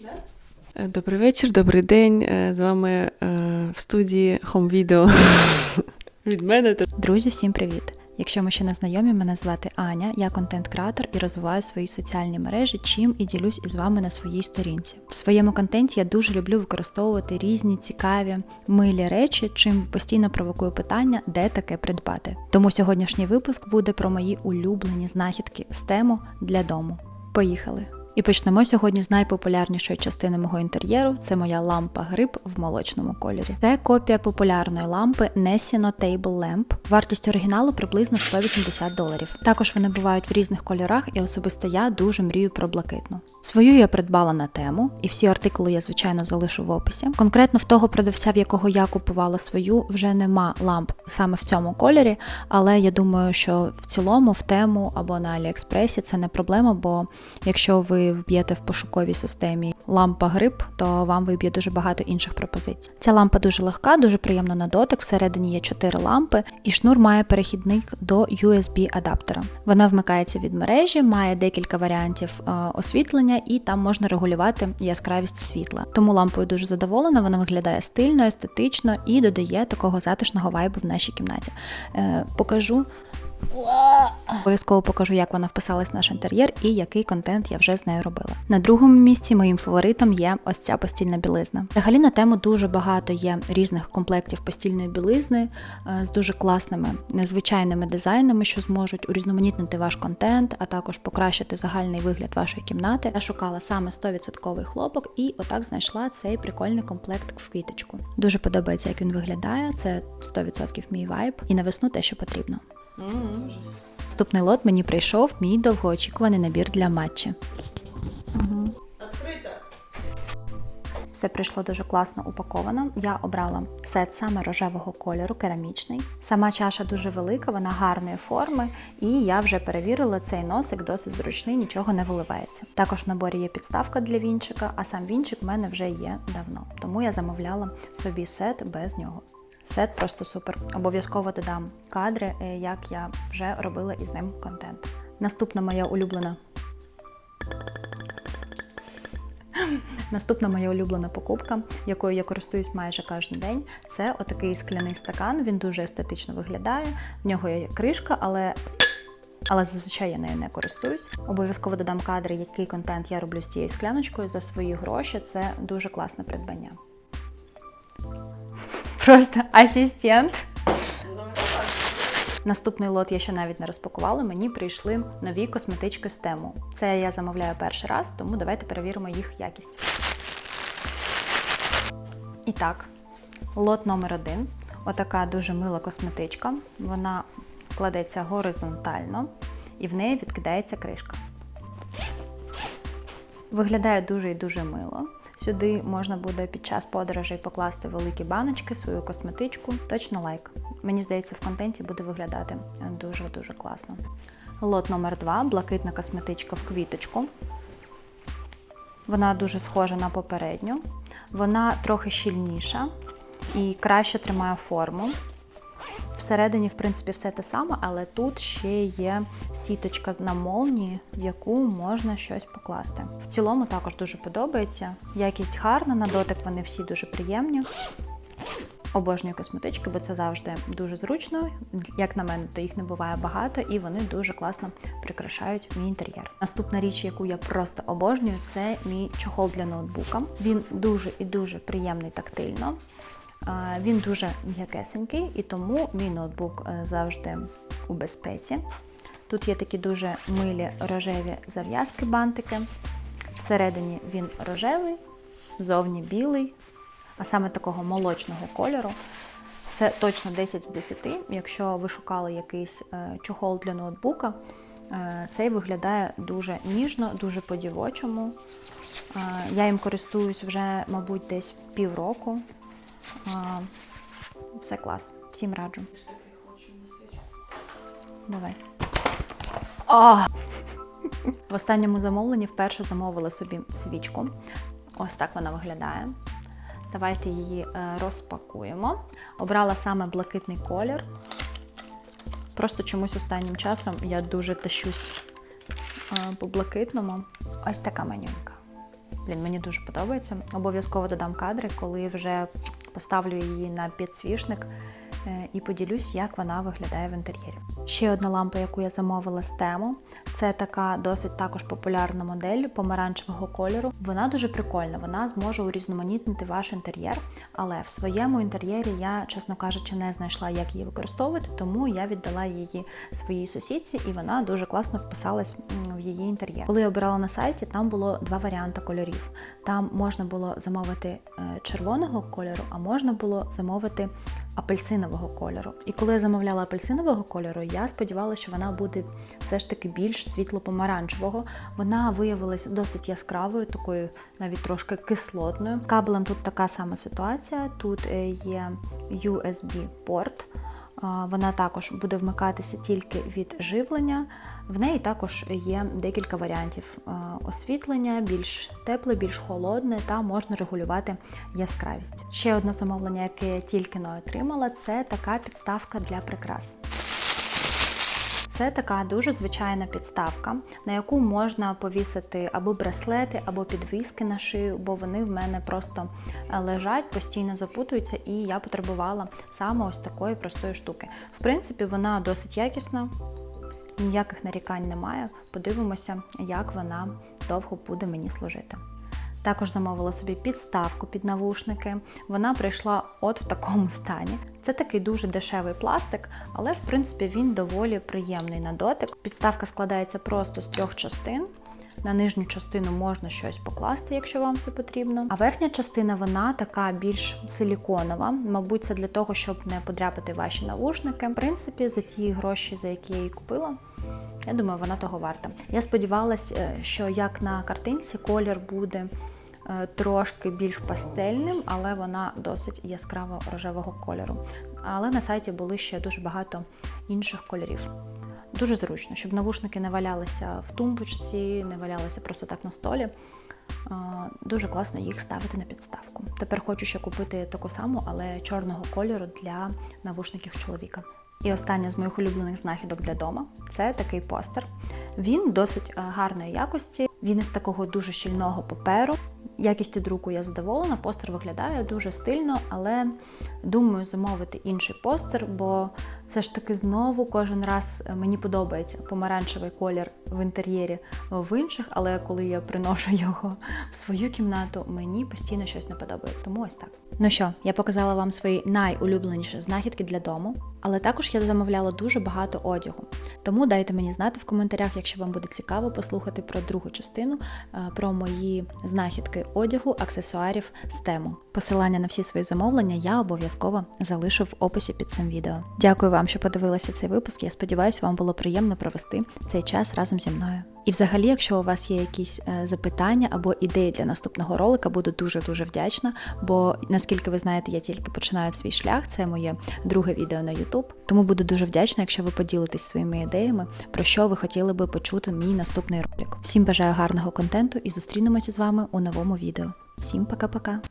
Да? Добрий вечір, добрий день. Е, З вами е, в студії Home Video від мене. Друзі, всім привіт! Якщо ми ще не знайомі, мене звати Аня, я контент-креатор і розвиваю свої соціальні мережі, чим і ділюсь із вами на своїй сторінці. В своєму контенті я дуже люблю використовувати різні цікаві, милі речі, чим постійно провокую питання, де таке придбати. Тому сьогоднішній випуск буде про мої улюблені знахідки з тему для дому. Поїхали! І почнемо сьогодні з найпопулярнішої частини мого інтер'єру. Це моя лампа гриб в молочному кольорі. Це копія популярної лампи Nessino Table Lamp. Вартість оригіналу приблизно 180 доларів. Також вони бувають в різних кольорах, і особисто я дуже мрію про блакитну. Свою я придбала на тему, і всі артикули я звичайно залишу в описі. Конкретно в того продавця, в якого я купувала свою, вже нема ламп саме в цьому кольорі, але я думаю, що в цілому в тему або на Аліекспресі це не проблема, бо якщо ви вб'єте в пошуковій системі лампа гриб, то вам виб'є дуже багато інших пропозицій. Ця лампа дуже легка, дуже приємна на дотик. Всередині є 4 лампи, і шнур має перехідник до USB-адаптера. Вона вмикається від мережі, має декілька варіантів е, і там можна регулювати яскравість світла. Тому лампою дуже задоволена, вона виглядає стильно, естетично і додає такого затишного вайбу в нашій кімнаті. Е, покажу. Обов'язково покажу, як вона вписалась в наш інтер'єр і який контент я вже з нею робила. На другому місці моїм фаворитом є ось ця постільна білизна. Взагалі на тему дуже багато є різних комплектів постільної білизни е, з дуже класними незвичайними дизайнами, що зможуть урізноманітнити ваш контент, а також покращити загальний вигляд вашої кімнати. Я шукала саме 100% хлопок і отак знайшла цей прикольний комплект в квіточку. Дуже подобається, як він виглядає. Це 100% мій вайб, і на весну те, що потрібно. Наступний лот мені прийшов мій довгоочікуваний набір для матчі. Все прийшло дуже класно упаковано. Я обрала сет саме рожевого кольору, керамічний. Сама чаша дуже велика, вона гарної форми, і я вже перевірила цей носик досить зручний, нічого не виливається. Також в наборі є підставка для вінчика, а сам вінчик в мене вже є давно. Тому я замовляла собі сет без нього. Сет просто супер. Обов'язково додам кадри, е, як я вже робила із ним контент. Наступна моя улюблена Наступна моя улюблена покупка, якою я користуюсь майже кожен день, це отакий скляний стакан. Він дуже естетично виглядає. В нього є кришка, але. Але зазвичай я нею не користуюсь. Обов'язково додам кадри, який контент я роблю з цією скляночкою за свої гроші. Це дуже класне придбання. Просто асистент. Наступний лот я ще навіть не розпакувала. Мені прийшли нові косметички з тему. Це я замовляю перший раз, тому давайте перевіримо їх якість. І так, лот номер один. Отака дуже мила косметичка. Вона кладеться горизонтально і в неї відкидається кришка. Виглядає дуже і дуже мило. Сюди можна буде під час подорожей покласти великі баночки, свою косметичку. Точно лайк. Мені здається, в контенті буде виглядати дуже-дуже класно. Лот номер 2 блакитна косметичка в квіточку. Вона дуже схожа на попередню. Вона трохи щільніша і краще тримає форму. Всередині, в принципі, все те саме, але тут ще є сіточка на молнії, в яку можна щось покласти. В цілому також дуже подобається. Якість гарна, на дотик вони всі дуже приємні. Обожнюю косметички, бо це завжди дуже зручно. Як на мене, то їх не буває багато, і вони дуже класно прикрашають мій інтер'єр. Наступна річ, яку я просто обожнюю, це мій чохол для ноутбука. Він дуже і дуже приємний тактильно. Він дуже м'якесенький, і тому мій ноутбук е, завжди у безпеці. Тут є такі дуже милі рожеві зав'язки, бантики. Всередині він рожевий, зовні білий, а саме такого молочного кольору. Це точно 10 з 10. Якщо ви шукали якийсь е, чохол для ноутбука, е, цей виглядає дуже ніжно, дуже по-дівочому. Я їм користуюсь вже, мабуть, десь півроку. Все клас. Всім раджу. Давай. О! В останньому замовленні вперше замовила собі свічку. Ось так вона виглядає. Давайте її е, розпакуємо. Обрала саме блакитний колір. Просто чомусь останнім часом я дуже тащусь е, по блакитному. ось така менюнька. Блін, мені дуже подобається. Обов'язково додам кадри, коли вже поставлю її на підсвічник е, і поділюсь, як вона виглядає в інтер'єрі. Ще одна лампа, яку я замовила з тему. Це така досить також популярна модель помаранчевого кольору. Вона дуже прикольна, вона зможе урізноманітнити ваш інтер'єр, але в своєму інтер'єрі я, чесно кажучи, не знайшла, як її використовувати, тому я віддала її своїй сусідці, і вона дуже класно вписалась в її інтер'єр. Коли я обирала на сайті, там було два варіанти кольорів. Там можна було замовити е, червоного кольору, а можна було замовити апельсинового кольору. І коли я замовляла апельсинового кольору, я сподівалася, що вона буде все ж таки більш світло-помаранчевого. Вона виявилася досить яскравою, такою навіть трошки кислотною. Кабелем тут така сама ситуація. Тут е, є USB-порт. Вона також буде вмикатися тільки від живлення. В неї також є декілька варіантів освітлення, більш тепле, більш холодне, та можна регулювати яскравість. Ще одне замовлення, яке я тільки не отримала, це така підставка для прикрас. Це така дуже звичайна підставка, на яку можна повісити або браслети, або підвіски на шию, бо вони в мене просто е, лежать, постійно запутуються, і я потребувала саме ось такої простої штуки. В принципі, вона досить якісна, ніяких нарікань немає. Подивимося, як вона довго буде мені служити. Також замовила собі підставку під навушники. Вона прийшла от в такому стані. Це такий дуже дешевий пластик, але в принципі він доволі приємний на дотик. Підставка складається просто з трьох частин. На нижню частину можна щось покласти, якщо вам це потрібно. А верхня частина вона така більш силіконова. Мабуть, це для того, щоб не подряпати ваші навушники. В принципі, за ті гроші, за які я її купила, я думаю, вона того варта. Я сподівалась, е, що як на картинці колір буде е, трошки більш пастельним, але вона досить яскраво рожевого кольору. Але на сайті були ще дуже багато інших кольорів. Дуже зручно, щоб навушники не валялися в тумбочці, не валялися просто так на столі. Дуже класно їх ставити на підставку. Тепер хочу ще купити таку саму, але чорного кольору для навушників чоловіка. І остання з моїх улюблених знахідок для дома це такий постер. Він досить е, гарної якості. Він із такого дуже щільного паперу. Якістю друку я задоволена. Постер виглядає дуже стильно, але думаю замовити інший постер, бо все ж таки знову кожен раз е, мені подобається помаранчевий колір в інтер'єрі в інших, але коли я приношу його в свою кімнату, мені постійно щось не подобається. Тому ось так. Ну що, я показала вам свої найулюбленіші знахідки для дому, але також я замовляла дуже багато одягу. Тому дайте мені знати в коментарях, якщо вам буде цікаво послухати про другу частину, е, про мої знахідки одягу, аксесуарів з тему. Посилання на всі свої замовлення я обов'язково залишу в описі під цим відео. Дякую вам, що подивилися цей випуск. Я сподіваюся, вам було приємно провести цей час разом зі мною. І взагалі, якщо у вас є якісь е, запитання або ідеї для наступного ролика, буду дуже дуже вдячна. Бо наскільки ви знаєте, я тільки починаю свій шлях. Це моє друге відео на YouTube. Тому буду дуже вдячна, якщо ви поділитесь своїми ідеями, про що ви хотіли би почути мій наступний ролик. Всім бажаю гарного контенту і зустрінемося з вами у новому відео. Всім пока-пока!